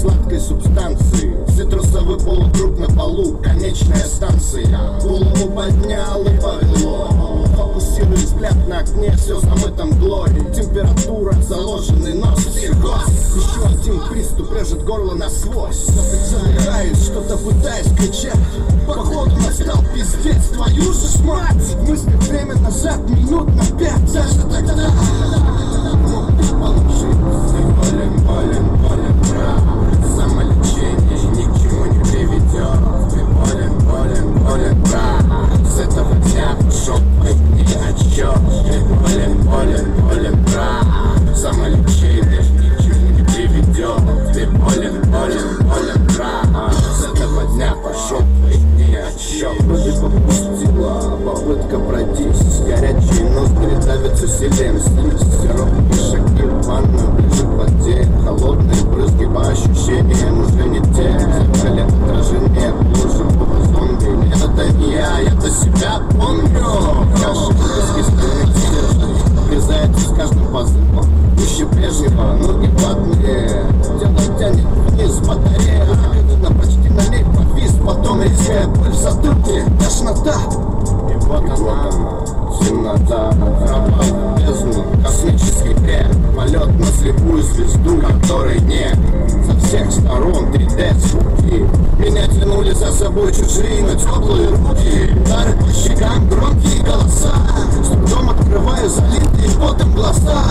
сладкой субстанции. Цитрусовый полукруг на полу Конечная станция. Голову поднял и повело. Фокусируй взгляд на окне Все замыто мглой Температура, заложенный нос Психоз. Еще один приступ режет горло насквозь. Замираюсь, что-то пытаясь кричать. Походу настал пиздец Твою же ж мать! Мысли время назад, минут на пять. Даже тогда. Бы получиться Болен, болен, болен, нет Со всех сторон 3D звуки. Меня тянули за собой чужие, но теплые руки. Удары по щекам, громкие голоса. С трудом открываю залитые потом глаза.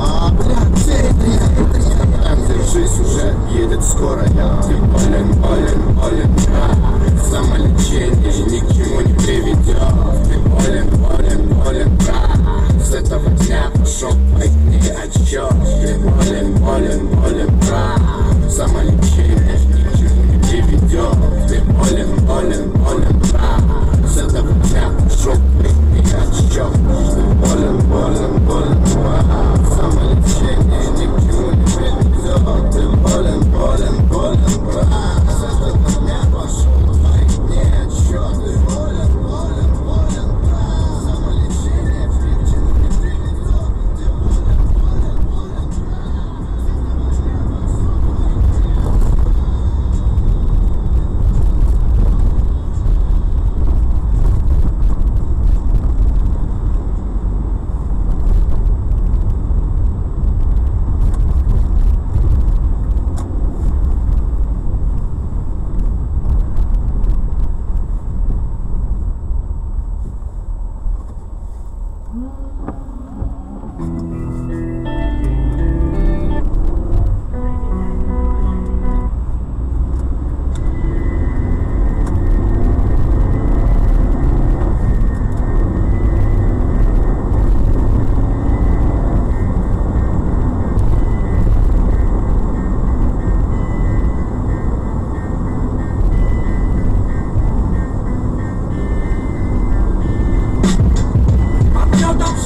А, бля, где это я, я Там держись уже, едет скорая Ты болен, болен, болен, брат Самолечение ни к чему не приведет. Ты болен, болен, болен, брат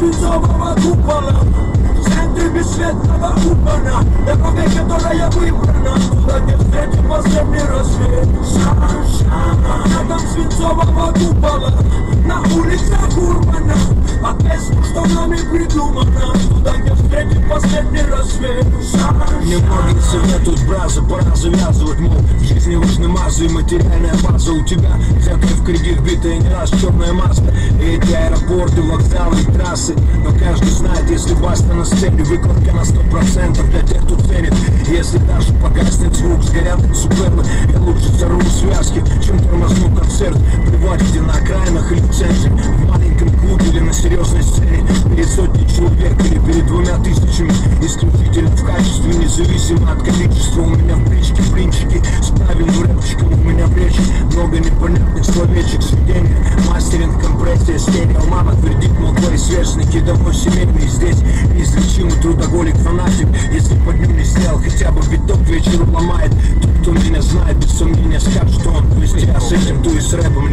свинцового купола В центре бесцветного купола Дорога, которая выбрана Туда, где встретим последний рассвет Рядом свинцового купола На улицах Урбана Под песню, что нами придумано Туда, где встретим последний рассвет Немногие советуют браза, пора завязывать, мол В жизни важны и материальная база У тебя? Взятая в кредит, битая не раз черная маска. Эти аэропорты, вокзалы и трассы. Но каждый знает, если баста на сцене Выкладка на сто процентов для тех, кто ценит. Если даже погаснет звук, сгорят супербы Я лучше сорву связки, чем тормозну концерт? Плевать, где на окраинах или в центре. В маленьком клубе или на серьезной сцене. Перед сотней человек или перед двумя тысячами. Исключительно в качестве, независимо от количества У меня в вечеру ломает. Тот, кто меня знает, без сомнения скажет, что он То есть я с этим, то с рэпом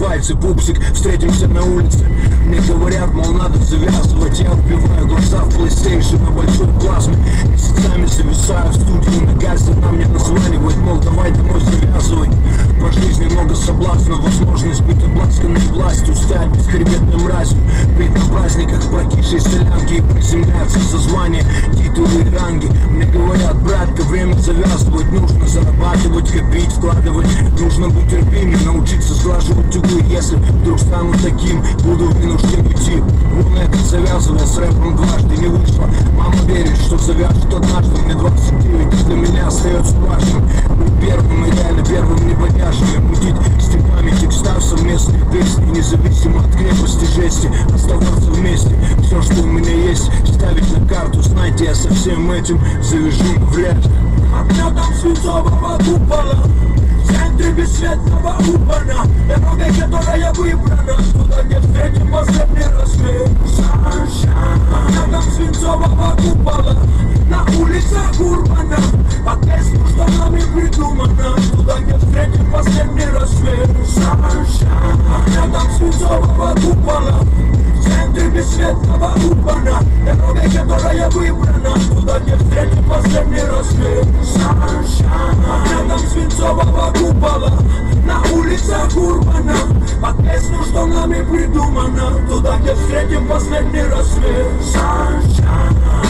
пальцы, пупсик, встретимся на улице. Мне говорят, мол, надо завязывать. Я убиваю глаза в PlayStation на большой плазме Месяцами зависаю в студии на газе На мне названивают, мол, давай домой завязывай По жизни много соблазнов, возможность быть обласканной властью Стать бесхребетной мразью. Быть на праздниках прокисшей солянки И приземляться за звания, титулы и ранги. Мне говорят, братка, время завязывать Нужно зарабатывать, копить, вкладывать. Нужно быть терпимым, научиться сглаживать углы. Если вдруг стану таким, буду вынужден уйти Вон это завязывал с рэпом дважды не вышло. Мама верит, что завяжет однажды Мне 29, и для меня остается важным. Быть первым и реально первым небодяжным Мутить степами текста совместные песни Независимо от крепости жести Оставаться вместе. Все, что у меня есть, ставить на карту. Знаете, я со всем этим завяжу вряд ли. Огнетом свинцового купола В центре бесцветного купола Дорога, которая выбрана Туда, где встретим последний рассвет придумано. Туда, где встретим последний рассвет. Sunshine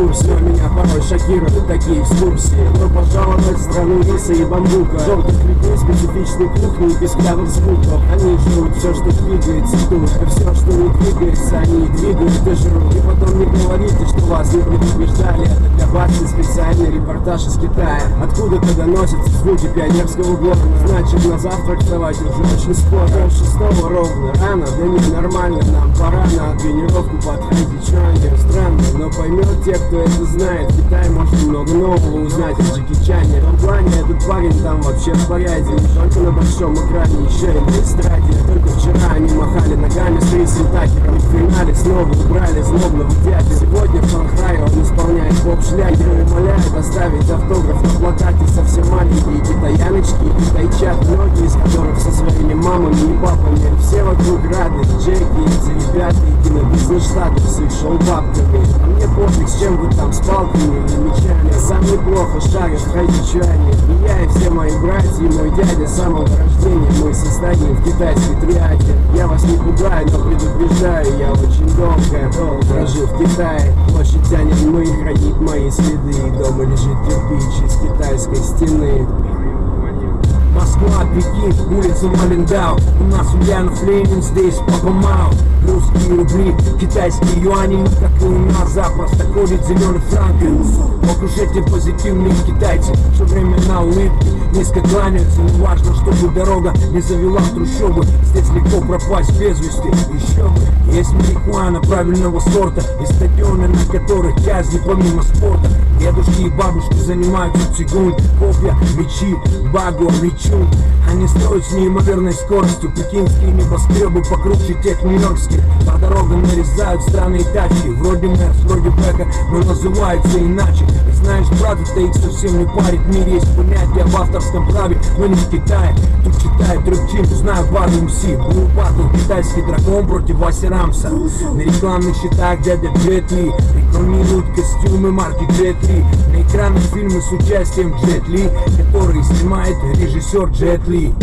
Но меня порой шокируют такие экскурсии. Но пожаловать в страну риса и бамбука. Желтых людей, специфичной кухни и песклявых звуков Они жрут все, что двигается тут. И все, что не двигается, они двигают и жрут. И потом не говорите, что вас не предупреждали. Это для вас не специальный репортаж из Китая. Откуда-то доносятся звуки пионерского города. Значит, на завтрак вставать уже очень скоро шестого ровно, рано, да не нормально. Нам пора на тренировку подходить Чанге странно, но поймет те, кто это знает. Китай может много нового узнать. О Джеки Чане В том плане этот парень там вообще в порядке. Не только на большом экране, еще и на эстраде. Только вчера они махали ногами с Рисом Такером. В финале снова убрали злобного дядю Сегодня в Шанхае он исполняет поп-шлягер И умоляет оставить автограф на плакате Совсем маленькие китаяночки и китайчат Многие из которых со своими мамами и папами Все вокруг рады, Джеки, эти ребята И кинобизнес штатов с их шоу-бабками мне пофиг, с чем вы там, с палками или мечами Сам неплохо в хайдичане И я, и все мои братья, и мой дядя с самого рождения. Мы состоим в китайской триаде. Я вас не пугаю, но предупреждаю Я очень долго, долго прожил в Китае. Площадь тянет мы, хранит мои следы. Дома лежит кирпич из китайской стены Москва, Пекин, улица Малиндау. У нас Ульянов, Ленин, здесь Папа Мау. Русские рубли, китайские юани. Не как и у нас запросто ходит зеленый франк Вокруг эти позитивные китайцы. Все время на улыбке, низко кланяются Не важно, чтобы дорога не завела в трущобы. Здесь легко пропасть без вести. Еще бы, есть марихуана правильного сорта. И стадионы, на которых казни помимо спорта. Дедушки и бабушки занимаются цигун, копья, мечи, багу, мечи тюн Они строят с неимоверной скоростью Пекинские небоскребы покруче тех нью-йоркских. По дорогам нарезают странные тачки. Вроде Мерс, вроде Бека, но называются иначе знаешь, брат, это их совсем не парит. В мире есть понятие об авторском праве, но не в Китае Тут читает рэпчин, знаю пару МС Battle, китайский дракон против Васи Рамса. На рекламных счетах дядя Джет Ли. Рекламируют костюмы марки Джет Ли. На экранах фильмы с участием Джет Ли Который снимает режиссер Джет Ли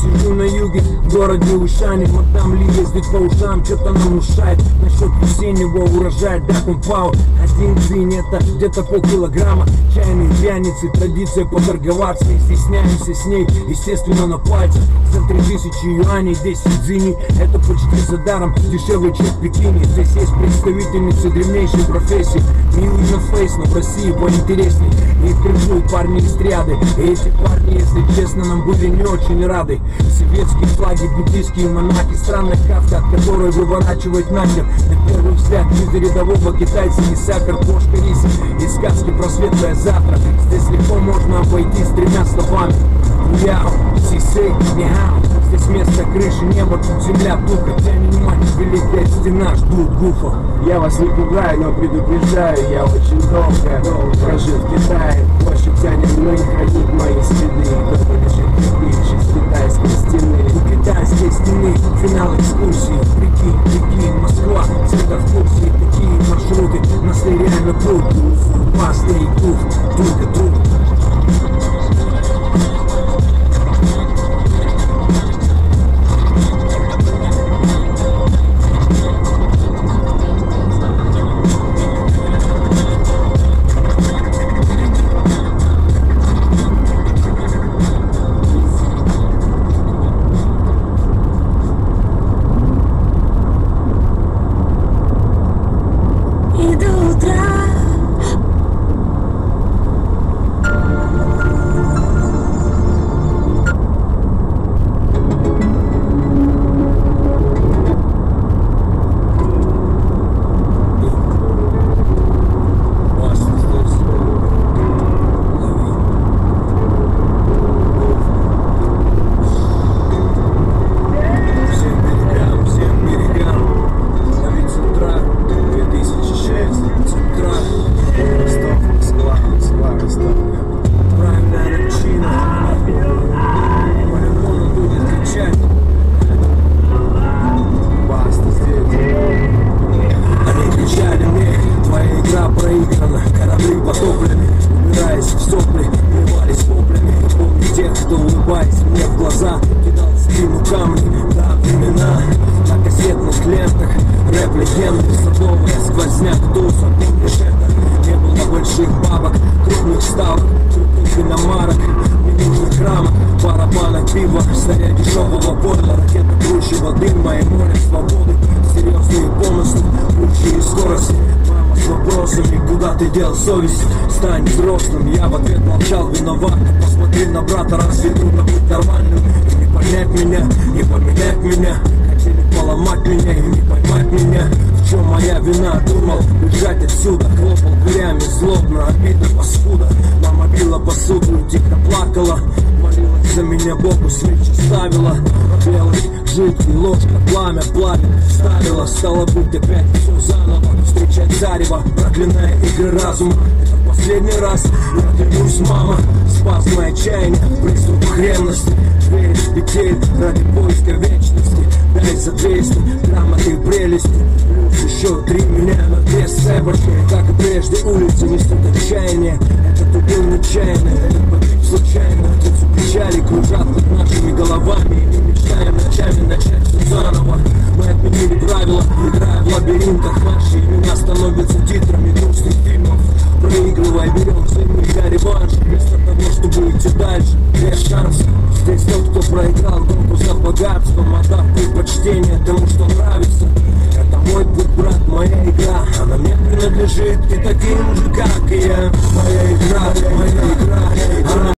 Сижу на юге, в городе Ушане Мадам Ли ездит по ушам, что-то нам мешает. Насчет весеннего урожая, да, кумпау Один дзинь, это где-то полкилограмма. Чайные пьяницы, традиция поторговаться. Не стесняемся с ней, естественно, на пальцах. За три тысячи юаней 10 дзиней Это почти за даром, дешевле, чем в Пекине. Здесь есть представительницы древнейшей профессии. Милый на фейс, но в России поинтересней Их крышуют парни из триады И эти парни, если честно, нам были не очень рады. Советские флаги, буддийские монахи Странная кафта, от которой выворачивает нахер На первый взгляд, вид рядового китайца Не сахар, кошка, рис. И сказки про светлое завтра. Здесь легко можно обойтись тремя словами. Яо, сисей, нихао Здесь место крыши, небо, тут земля, Хотя не мать, великая стена, ждут гуфа Я вас не пугаю, но предупреждаю Я очень долго, долго прожил в Китае. Больше тянет мной хранить мои следы. Дома лежит кирпич из китайской стены? У китайской стены финал экскурсии. Прикинь, Пекин, Москва, центр в курсе. Такие маршруты, нас реально пруд Паста и дух, вопросами, куда ты дел совесть Стань взрослым, я в ответ молчал виноват. Посмотри на брата, разве трудно быть нормальным? Не понять меня, не поменять меня. Хотели поломать меня и не поймать меня. В чем моя вина, думал бежать отсюда. Хлопал дверями злобно, обидно паскуда. Мама била посуду тихо плакала. Молилась за меня Богу свечи ставила. Белый, жидкий, ложка, пламя, пламя. Ставила, стало быть опять все заново. Встречать зарево, проклиная игры разума. Это последний раз я клянусь, мама. Спас мои отчаяние, приступ хренности Дверь летит ради поиска вечности. Дай за 200 грамоты прелести. Плюс еще три меня на две сэборки Как и прежде улицы несут отчаяние Это убил нечаянно, этот погиб случайно. Птицу печали кружат над нашими